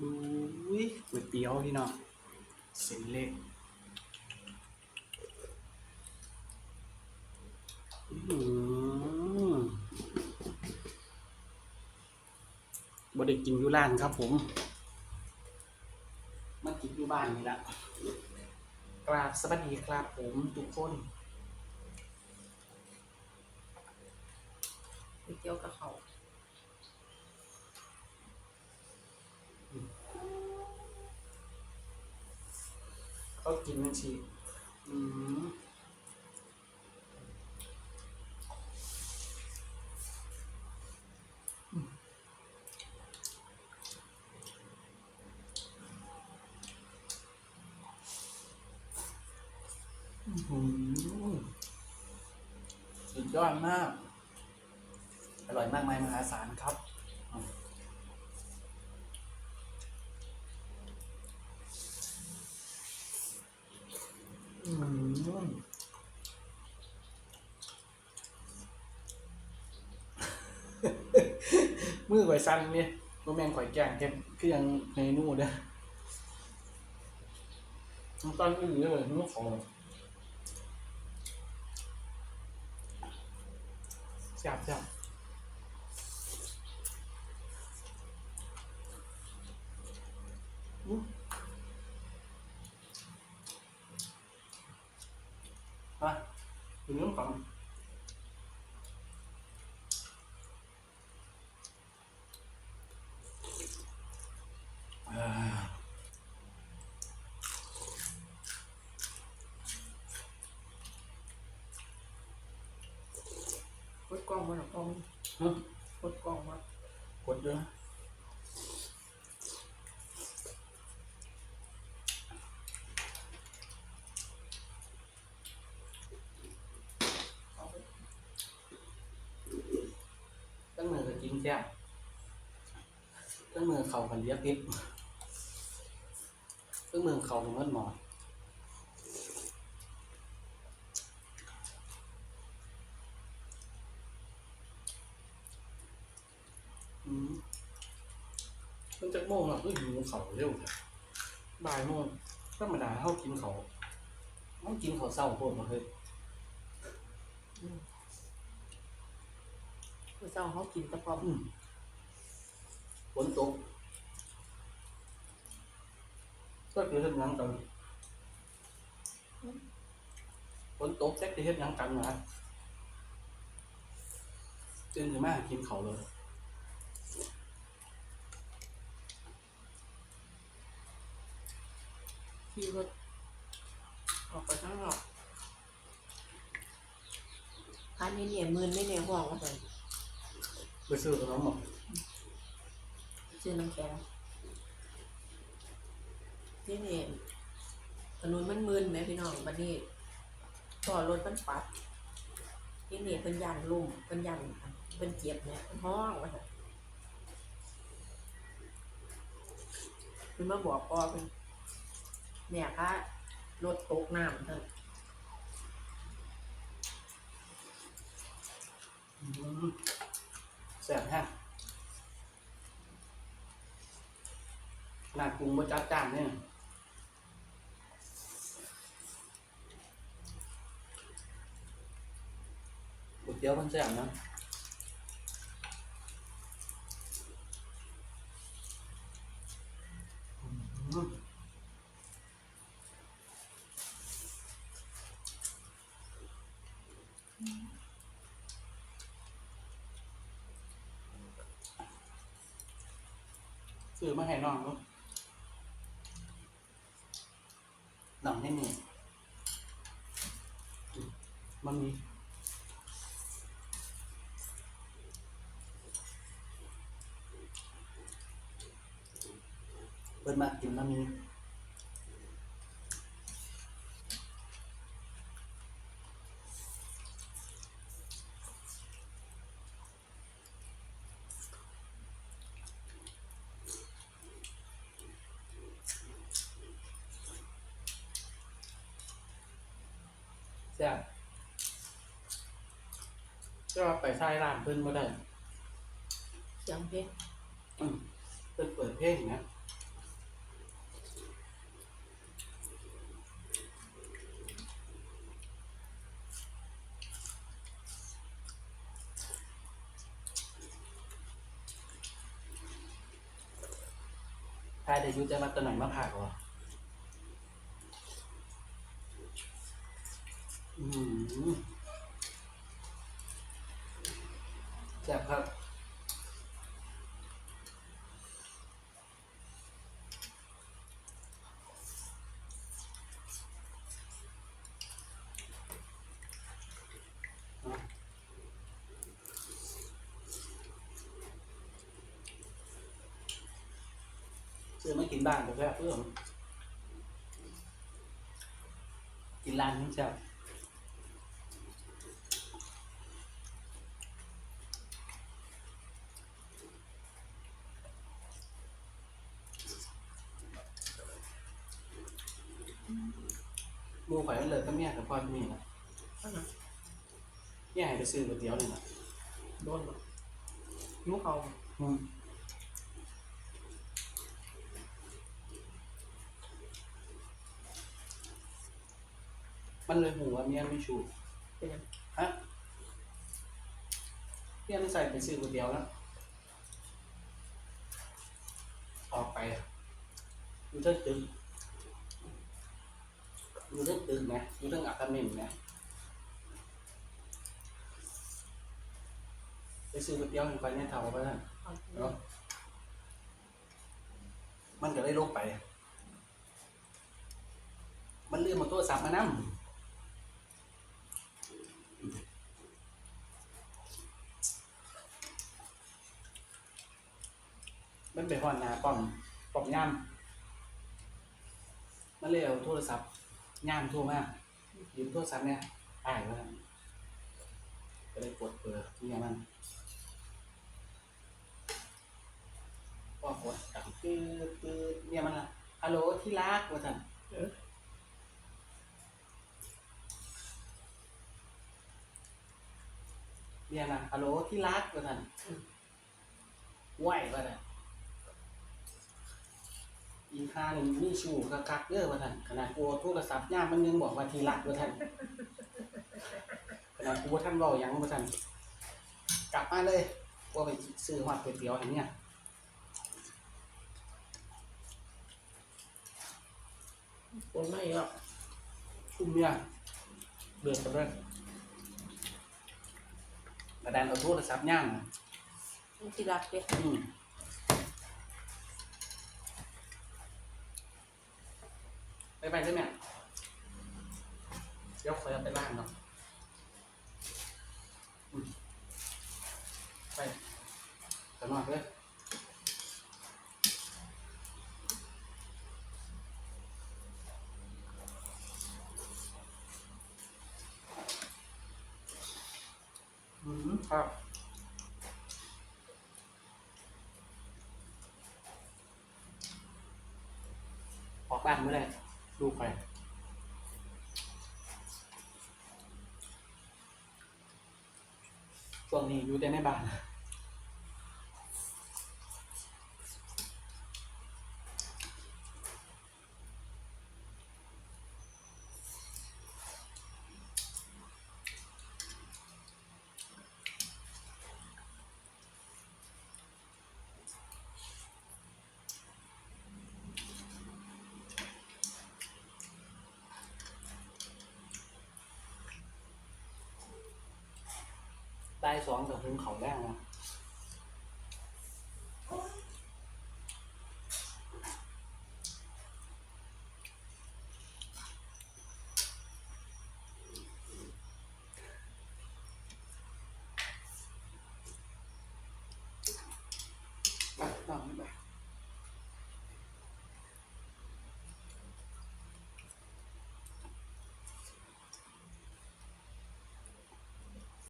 ดูวิก๋วยเตี๋ยวพี่น้องเส้นเล็กอื้อบได้กินอยู่ร้านครับผมมากินอยู่บ้านนี่ละกราบสวัสดีครับผมทุกคนก๋วยเตี๋ยวกับเขา เขากินนั่นสิอืมอื้อหือสุดยอดมาก อร่อยมากมายมหาศาลครับอืมอื มือข่อยสั่นเนี่ยบ่แม่นข่อยแกล้งแกคือยังเมนูเด้อน้ำตาลอื้อเลยน้ำขอแซ่บแซ่บอืมา ถึงน้ำก่อนกดกล้องมาหรอกกล้องฮะกดกล้องมากดเยอะ เอาไป ตั้ง มือก็กินแซ่บตั้งมือเขากันเลียบติดตั้งมือเขาถึงมัดหมอนอืมมันจะโมงแล้วก็หิวเขาเร็วจ้ะบ่ายโมงธรรมดาเขากินเขาต้องกินเขาเศร้าโคตรมาเฮ้ย เมื่อเช้าเขากินแตะพร้อมอืมฝนตกก็คือเฮ็ดหยังกันฝนตกแจ็คจะเฮ็ดหยังกันนะตื่นขึ้นมากินเขาวเลย ขี่รถออกไปข้างนอก คันนี้เนี่ยหมื่นไม่เนี่ยห้องว่าไป ไปซื้อขนมหมกซื้อน้ำแข็งนี่เนี่ยถนนมันมืนไหมพี่น้องบัดนี้ต่อรถมันปัดนี่เนี่ยเป็นยันลุ่มเป็นยันเป็นเจ็บเนี่ยเป็นห้องว่าซั่นเพิ่นมาบอกพ่อเพิ่นเนี่ยค่ะรถตกน้ำเถอะ อืม แซ่บฮะขนาดปรุงมาจัดจานเนี่ยก๋วยเตี๋ยวมันแซ่บนะอืม ซื้อมาให้น้องลูกน้องให้มีมันมีเปิดมากินมันมี แซ่บจะว่ไปท้ายร้านเพิ่นมาได้เสียงเพลงเพิ่นเปิดเพลงนะทายได้อยู่แต่มาตัวไหนมาผักวะ แซ่บครับซื้อมากินบ้านก็แค่เพื่อกินร้านนี้เจ้ มูข่อยมันเลยก็เมียกับพ่อมีนะเอานะเมียให้ไปซื้อก๋วยเตี๋ยวนี่นะโดนหรอหิวเขาอืมมันเลยหูว่าเมียไม่ชูเป็นยังฮะเมียไม่ใส่ไปซื้อก๋วยเตี๋ยวแล้วออกไปอยู่เรื่องตึก อยู่เรื่องตึกนะอยู่เรื่องอัตเมนนะไปซื้อก๋วยเตี๋ยวให้ไปเนี่ยเท่าไปนั่นเอาเนาะมันก็เลยลงไป มันลืมมาตัวสับมานั่มันไปหอนหนาป้อมป้อมย่ามมันเลยเอาโทรศัพท์ ย่ามโทรมายืมโทรศัพท์เนี่ยอ่ายว่าก็เลยกดเบอร์เนี่ยมันว่าโหดดังคือคือเนี่ยมันละฮัลโหลที่รักว่าท่านเนี่ยนะฮัลโหลที่รักว่าท่านไหวว่าท่าน อีค่าหนึ่งมีชูกะกักเด้อว่าท่านขนาดกลัวโทรศัพท์ย่ามมันยังบอกว่าที่รักว่าท่านขนาดกลัวท่านบอกยังว่าท่านกลับมาเลยว่าไปซื้อหอดก๋วยเตี๋ยวอันเนี้ยคนไม่หรอกอุ้มเนี่ยเดือดไปเลยกระดานเอาโทรศัพท์ย่างน่ะมันที่รักเด้อืม ไปไปได้ไหมเดี๋ยวคอยเอาไปล่างเนาะไปสนอนเลยอืมครับออกบ้านเมื่อไร ดูไปช่วงนี้อยู่แต่ในบ้าน ได้สองกับหุงเขาวแรกนะ